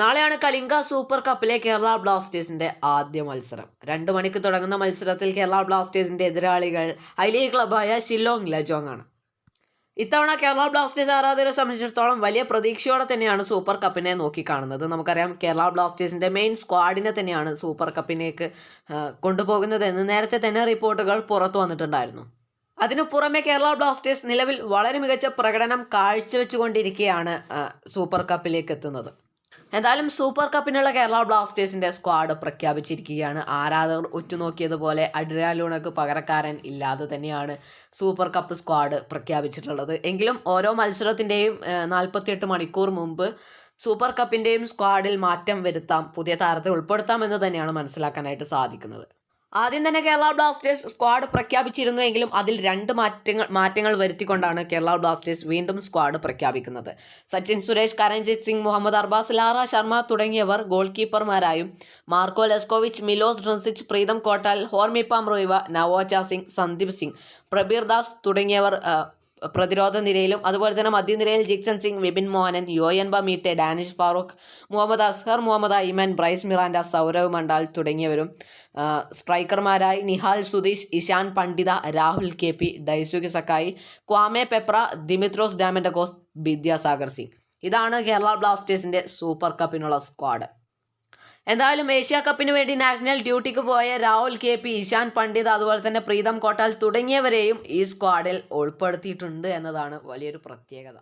നാളെയാണ് കലിംഗ സൂപ്പർ കപ്പിലെ കേരള ബ്ലാസ്റ്റേഴ്സിന്റെ ആദ്യ മത്സരം. രണ്ട് മണിക്ക് തുടങ്ങുന്ന മത്സരത്തിൽ കേരള ബ്ലാസ്റ്റേഴ്സിന്റെ എതിരാളികൾ ഐ ലീഗ് ക്ലബായ ഷില്ലോങ് ലജോങ് ആണ്. ഇത്തവണ കേരള ബ്ലാസ്റ്റേഴ്സ് ആരാധകരെ സംബന്ധിച്ചിടത്തോളം വലിയ പ്രതീക്ഷയോടെ തന്നെയാണ് സൂപ്പർ കപ്പിനെ നോക്കിക്കാണുന്നത്. നമുക്കറിയാം കേരള ബ്ലാസ്റ്റേഴ്സിന്റെ മെയിൻ സ്ക്വാഡിനെ തന്നെയാണ് സൂപ്പർ കപ്പിനേക്ക് കൊണ്ടുപോകുന്നത് എന്ന് നേരത്തെ തന്നെ റിപ്പോർട്ടുകൾ പുറത്തു വന്നിട്ടുണ്ടായിരുന്നു. അതിനു പുറമെ കേരള ബ്ലാസ്റ്റേഴ്സ് നിലവിൽ വളരെ മികച്ച പ്രകടനം കാഴ്ചവെച്ചുകൊണ്ടിരിക്കുകയാണ് സൂപ്പർ കപ്പിലേക്ക് എത്തുന്നത്. എന്തായാലും സൂപ്പർ കപ്പിനുള്ള കേരള ബ്ലാസ്റ്റേഴ്സിന്റെ സ്ക്വാഡ് പ്രഖ്യാപിച്ചിരിക്കുകയാണ്. ആരാധകർ ഉറ്റുനോക്കിയതുപോലെ അഡ്രിയാലൂണക്ക് പകരക്കാരൻ ഇല്ലാതെ തന്നെയാണ് സൂപ്പർ കപ്പ് സ്ക്വാഡ് പ്രഖ്യാപിച്ചിട്ടുള്ളത്. എങ്കിലും ഓരോ മത്സരത്തിന്റെയും നാൽപ്പത്തിയെട്ട് മണിക്കൂർ മുമ്പ് സൂപ്പർ കപ്പിന്റെയും സ്ക്വാഡിൽ മാറ്റം വരുത്താം പുതിയ താരത്തെ ഉൾപ്പെടുത്താം എന്ന് തന്നെയാണ് മനസ്സിലാക്കാനായിട്ട് സാധിക്കുന്നത്. ആദ്യം തന്നെ കേരള ബ്ലാസ്റ്റേഴ്സ് സ്ക്വാഡ് പ്രഖ്യാപിച്ചിരുന്നു എങ്കിലും അതിൽ രണ്ട് മാറ്റങ്ങൾ മാറ്റങ്ങൾ വരുത്തിക്കൊണ്ടാണ് കേരള ബ്ലാസ്റ്റേഴ്സ് വീണ്ടും സ്ക്വാഡ് പ്രഖ്യാപിക്കുന്നത്. സച്ചിൻ സുരേഷ് കരൺജിത് സിംഗ് മുഹമ്മദ് അർബാസ് ലാറ ശർമ്മ തുടങ്ങിയവർ goal കീപ്പർമാരായും Marko Leskovic Milos Drincic Pritam Kotal Hormipam Ruivah Naocha Singh Sandeep Singh Prabir Das തുടങ്ങിയവർ പ്രതിരോധ നിരയിലും അതുപോലെ തന്നെ മധ്യനിരയിൽ ജിക്സൺ സിംഗ് വിപിൻ മോഹനൻ യോയൻബ മീറ്റെ ഡാനിഷ് ഫാറൂഖ് മുഹമ്മദ് അസ്ഹർ മുഹമ്മദ് ഐമൻ ബ്രൈസ് മിറാൻഡ സൗരവ് മണ്ടാൽ തുടങ്ങിയവരും സ്ട്രൈക്കർമാരായി Nihal Sudeesh Ishan Pandita Rahul K P Daisuke Sakai Kwame Peprah Dimitrios Diamantakos Vidyasagar Singh. ഇതാണ് കേരള ബ്ലാസ്റ്റേഴ്സിന്റെ super കപ്പിനുള്ള സ്ക്വാഡ്. എന്തായാലും ഏഷ്യ കപ്പിന് വേണ്ടി നാഷണൽ ഡ്യൂട്ടിക്ക് പോയ രാഹുൽ കെ പി ഇഷാൻ പണ്ഡിത് അതുപോലെ തന്നെ പ്രീതം കോട്ടാൽ തുടങ്ങിയവരെയും ഈ സ്ക്വാഡിൽ ഉൾപ്പെടുത്തിയിട്ടുണ്ട് എന്നതാണ് വലിയൊരു പ്രത്യേകത.